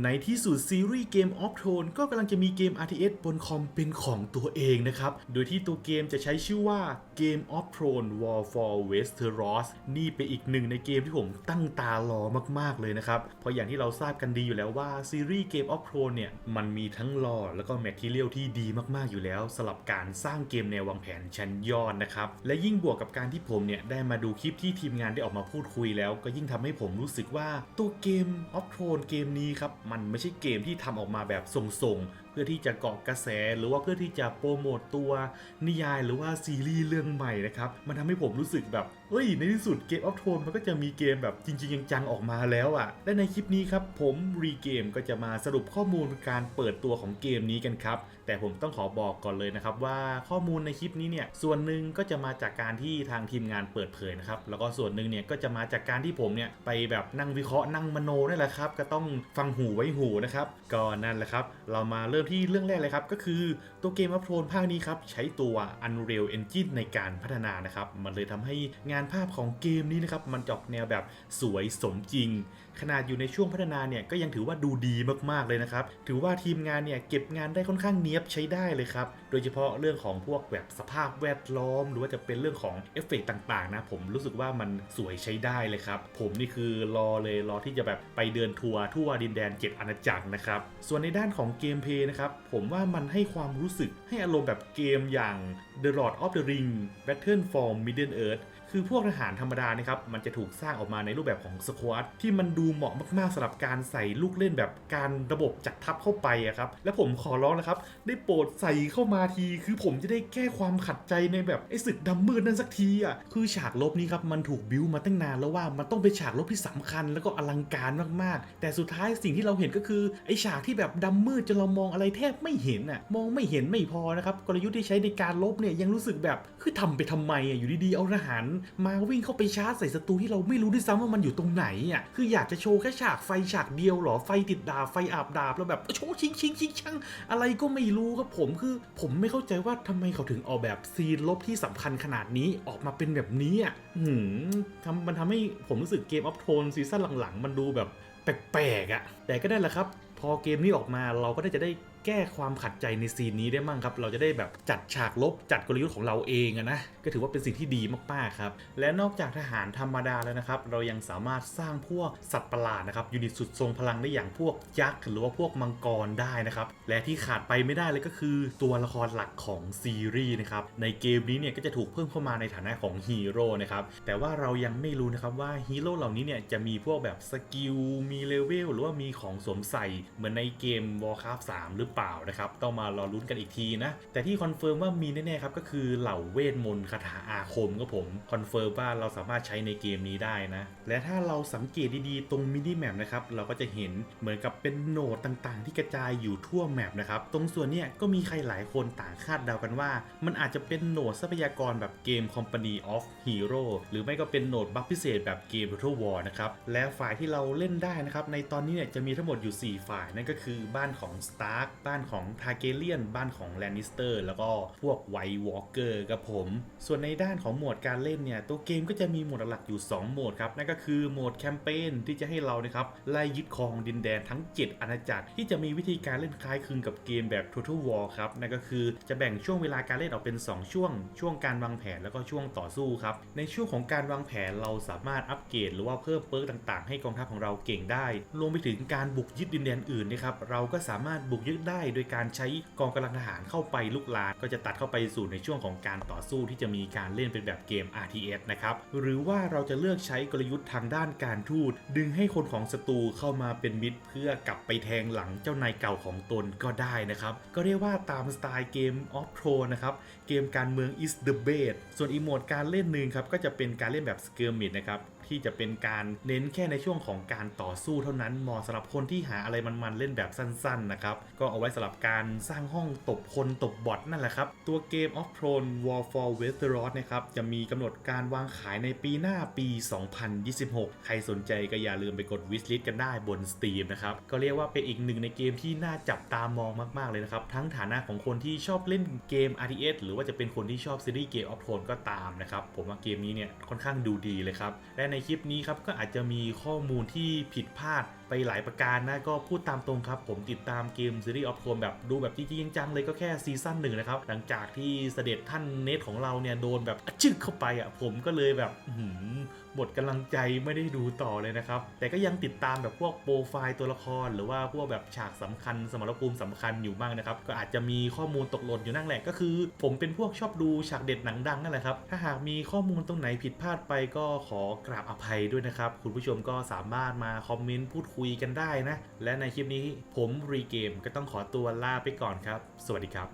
ในที่สุดซีรีส์เกม of t h r o n e ก็กำลังจะมีเกม RTS บนคอมเป็นของตัวเองนะครับ โดยที่ตัวเกมจะใช้ชื่อว่า Game of t h r o n e War for Westeros นี่เป็นอีกหนึ่งในเกมที่ผมตั้งตารอมากๆเลยนะครับ เพราะอย่างที่เราทราบกันดีอยู่แล้วว่าซีรีส์ Game of t h r o n e เนี่ย มันมีทั้งลอแล้วก็แมททีเรียลที่ดีมากๆอยู่แล้วสำหรับการสร้างเกมแนววางแผนชั้นยอดนะครับ และยิ่งบวกกับการที่ผมเนี่ยได้มาดูคลิปที่ทีมงานได้ออกมาพูดคุยแล้ว ก็ยิ่งทำให้ผมรู้สึกว่าตัวเกม of t h r o n e เกมนี้ครับมันไม่ใช่เกมที่ทำออกมาแบบส่งๆ เพื่อที่จะเกาะกระแสหรือว่าเพื่อที่จะโปรโมตตัวนิยายหรือว่าซีรีส์เรื่องใหม่นะครับ มันทำให้ผมรู้สึกแบบ เอ้ย ในที่สุดเกมออฟโทนมันก็จะมีเกมแบบจริง ๆ จังๆออกมาแล้วอะ่ะ และในคลิปนี้ครับผมรีเกมก็จะมาสรุปข้อมูลการเปิดตัวของเกมนี้กันครับ แต่ผมต้องขอบอกก่อนเลยนะครับว่าข้อมูลในคลิปนี้เนี่ยส่วนหนึ่งก็จะมาจากการที่ทางทีมงานเปิดเผยนะครับแล้วก็ส่วนหนึ่งเนี่ยก็จะมาจากการที่ผมเนี่ยไปแบบนั่งวิเคราะห์นั่งมโนนี่แหละครับก็ต้องฟังหูไว้หูนะครับก็นั่นแหละครับ เรามาเริ่มที่เรื่องแรกเลยครับก็คือตัวเกมอัพโทนภาคนี้ครับใช้ตัว Unreal Engine ในการพัฒนานะครับมันเลยทำให้งานภาพของเกมนี้นะครับมันจอกแนวแบบสวยสมจริง ขนาดอยู่ในช่วงพัฒนาเนี่ยก็ยังถือว่าดูดีมากๆเลยนะครับถือว่าทีมงานเนี่ยเก็บงานได้ค่อนข้างเนียบใช้ได้เลยครับโดยเฉพาะเรื่องของพวกแบบสภาพแวดล้อม หรือว่าจะเป็นเรื่องของเอฟเฟกต์ต่างๆนะผมรู้สึกว่ามันสวยใช้ได้เลยครับผมนี่คือรอเลยรอที่จะแบบไปเดินทัวร์ทั่วดินแดน7อาณาจักรนะครับส่วนในด้านของเกมเพย์นะครับผมว่ามันให้ความรู้สึกให้อารมณ์แบบเกมอย่าง The Lord of the Ring Battle for Middle Earth คือพวกทหารธรรมดานะครับมันจะถูกสร้างออกมาในรูปแบบของสควอตที่มันดูเหมาะมากๆสำหรับการใส่ลูกเล่นแบบการระบบจัดทับเข้าไปอะครับและผมขอร้องนะครับ ได้โปรดใส่เข้ามาทีคือผมจะได้แก้ความขัดใจในแบบไอ้ศึกดำมืดนั่นสักทีอะคือฉากลบนี้ครับมันถูกบิวมาตั้งนานแล้วว่ามันต้องเป็นฉากลบที่สำคัญแล้วก็อลังการมากๆ แต่สุดท้ายสิ่งที่เราเห็นก็คือไอ้ฉากที่แบบดำมืดจนเรามองอะไรแทบไม่เห็นอะมองไม่เห็นไม่พอนะครับกลยุทธ์ที่ใช้ในการลบเนี่ยยังรู้สึกแบบคือทำไปทำไมอะอยู่ดีๆเอาทหารมาวิ่งเข้าไปชาร์จใส่ศัตรูที่เราไม่รู้ด้วยซ้ำว่ามันอยู่ตรงไหนอะคืออยากจะโชว์แค่ฉากไฟฉากเดียวหรอไฟติดดาบไฟอาบดาบแล้วแบบโชว์ชิงชิงชิงช่างอะไรก็ไม่รู้ครับผมคือผมไม่เข้าใจว่าทำไมเขาถึงออกแบบซีนลบที่สำคัญขนาดนี้ออกมาเป็นแบบนี้อะหืมทำมันทำให้ผมรู้สึกเกมออฟโทนซีซั่นหลังๆ มันดูแบบแปลกๆอะแต่ก็ได้แหละครับ พอเกมนี้ออกมาเราก็ได้จะได้ แก้ความขัดใจในซีนนี้ได้มั่งครับ เราจะได้แบบจัดฉากลบจัดกลยุทธ์ของเราเองนะ ก็ถือว่าเป็นสิ่งที่ดีมากๆครับ และนอกจากทหารธรรมดาแล้วนะครับ เรายังสามารถสร้างพวกสัตว์ประหลาดนะครับยูนิตสุดทรงพลังได้อย่างพวกยักษ์หรือว่าพวกมังกรได้นะครับ และที่ขาดไปไม่ได้เลยก็คือตัวละครหลักของซีรีส์นะครับ ในเกมนี้เนี่ยก็จะถูกเพิ่มเข้ามาในฐานะของฮีโร่นะครับ แต่ว่าเรายังไม่รู้นะครับว่าฮีโร่เหล่านี้เนี่ยจะมีพวกแบบสกิล มีเลเวลหรือว่ามีของสวมใส่เหมือนในเกม Warcraft 3 หรือเปล่านะครับ ต้องมารอลุ้นกันอีกทีนะ แต่ที่คอนเฟิร์มว่ามีแน่ๆครับก็คือเหล่าเวทมนต์คาถาอาคมครับผมคอนเฟิร์มว่าเราสามารถใช้ในเกมนี้ได้นะ และถ้าเราสังเกตดีๆ ตรงมินิแมปนะครับเราก็จะเห็นเหมือนกับเป็นโหนดต่างๆ ที่กระจายอยู่ทั่วแมปนะครับตรงส่วนเนี้ยก็มีใครหลายคนต่างคาดเดากันว่า มันอาจจะเป็นโหนดทรัพยากรแบบเกม Company of Hero หรือไม่ก็เป็นโหนดบัฟพิเศษแบบเกม Total War นะครับและฝ่ายที่เราเล่นได้นะครับในตอนนี้เนี่ยจะมีทั้งหมดอยู่ 4 ฝ่ายนั่นก็คือบ้านของ Stark บ้านของ Targaryen บ้านของ Lannister แล้วก็พวก White Walker ครับผม ส่วนในด้านของโหมดการเล่นเนี่ย ตัวเกมก็จะมีโหมดหลักอยู่ 2 โหมดครับ นั่นก็คือโหมดแคมเปญที่จะให้เรานะครับไล่ยึดครองดินแดนทั้ง 7 อาณาจักรที่จะมีวิธีการเล่นคล้ายคลึงกับเกมแบบ Total War ครับ นั่นก็คือจะแบ่งช่วงเวลาการเล่นออกเป็น 2 ช่วง ช่วงการวางแผนแล้วก็ช่วงต่อสู้ครับ ในช่วงของการวางแผนเราสามารถอัปเกรดหรือว่าเพิ่มเปิร์กต่าง ๆ ให้กองทัพของเราเก่งได้ รวมไปถึงการบุกยึดดินแดนอื่นนะครับ เราก็สามารถบุกยึดได้ได้โดยการใช้กองกำลังทหารเข้าไปลุกลานก็จะตัดเข้าไปสู่ในช่วงของการต่อสู้ที่จะมีการเล่นเป็นแบบเกม RTS นะครับหรือว่าเราจะเลือกใช้กลยุทธ์ทางด้านการทูตดึงให้คนของศัตรูเข้ามาเป็นมิตร เพื่อกลับไปแทงหลังเจ้านายเก่าของตนก็ได้นะครับก็เรียกว่าตามสไตล์เกม of t h r o นะครับเกมการเมือง is the best ส่วนอีโหมดการเล่นหนึ่งครับก็จะเป็นการเล่นแบบ skirmish นะครับที่จะเป็นการเน้นแค่ในช่วงของการต่อสู้เท่านั้นเหมาะสำหรับคนที่หาอะไรมันๆเล่นแบบสั้นๆนะครับก็เอาไว้สำหรับการสร้างห้องตบคนตบบอทนั่นแหละครับ ตัวเกม of Throne War for Westeros นะครับจะมีกำหนดการวางขายในปีหน้าปี 2026 ใครสนใจก็อย่าลืมไปกด wishlist กันได้บน Steam นะครับก็เรียกว่าเป็นอีกหนึ่งในเกมที่น่าจับตามองมาก ๆ เลยนะครับ ทั้งฐานะของคนที่ชอบเล่นเกม RTS หรือว่าจะเป็นคนที่ชอบซีรีส์เกม of Throne ก็ตามนะครับผมว่าเกมนี้เนี่ยค่อนข้างดูดีเลยครับ และในคลิปนี้ครับก็อาจจะมีข้อมูลที่ผิดพลาด ไปหลายประการนะ ก็พูดตามตรงครับ ผมติดตามเกมซีรีส์ออฟโคมแบบดูแบบจริงจังเลยก็แค่ซีซั่นหนึ่งนะครับ หลังจากที่เสด็จท่านเนทของเราเนี่ย โดนแบบอะจึกเข้าไปอะผมก็เลยแบบหมดกำลังใจไม่ได้ดูต่อเลยนะครับ แต่ก็ยังติดตามแบบพวกโปรไฟล์ตัวละคร หรือว่าพวกแบบฉากสำคัญ สมรภูมิสำคัญอยู่บ้างนะครับ ก็อาจจะมีข้อมูลตกหล่นอยู่นั่นแหละก็คือ ผมเป็นพวกชอบดูฉากเด็ดหนังดังนั่นแหละครับ ถ้าหากมีข้อมูลตรงไหนผิดพลาดไปก็ขอกราบอภัยด้วยนะครับ คุณผู้ชมก็สามารถมาคอมเมนต์พูดคุยกันได้นะ และในคลิปนี้ผมรีเกมก็ต้องขอตัวลาไปก่อนครับ สวัสดีครับ